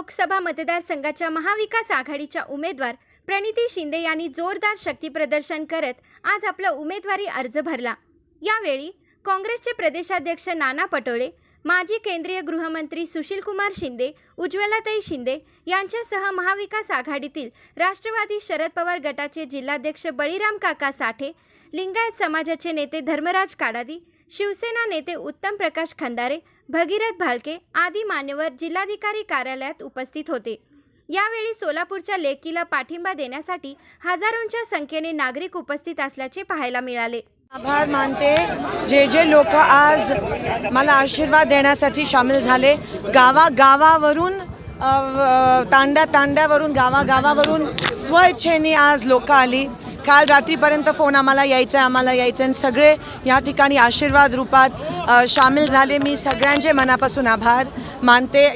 लोकसभा मतदारसंघाच्या महाविकास आघाडीच्या उमेदवार प्रणिती शिंदे यांनी जोरदार शक्तीप्रदर्शन करत आज आपला उमेदवारी अर्ज भरला. यावेळी काँग्रेसचे प्रदेशाध्यक्ष नाना पटोळे माजी केंद्रीय गृहमंत्री सुशीलकुमार शिंदे उज्ज्वलाताई शिंदे यांच्यासह महाविकास आघाडीतील राष्ट्रवादी शरद पवार गटाचे जिल्हाध्यक्ष बळीराम काका साठे लिंगायत समाजाचे नेते धर्मराज काडादी शिवसेना नेते उत्तम प्रकाश खंदारे भगीरथ भालके आदी मान्यवर जिल्हाधिकारी कार्यालयात उपस्थित होते. यावेळी सोलापूरच्या लेकीला पाठिंबा देण्यासाठी हजारोंच्या संख्येने नागरिक उपस्थित असल्याचे पाहायला मिळाले. आभार मानते. जे जे लोक आज मला आशीर्वाद देण्यासाठी सामील झाले गावागावावरून अ, तांड्या तांड्यावरून गावागावावरून स्वइच्छेने आज लोक आली. काल रात्रीपर्यंत फोन आम्हाला यायचं आहे आम्हाला यायचं आणि सगळे या ठिकाणी आशीर्वाद रूपात सामील झाले. मी सगळ्यांचे मनापासून आभार मानते.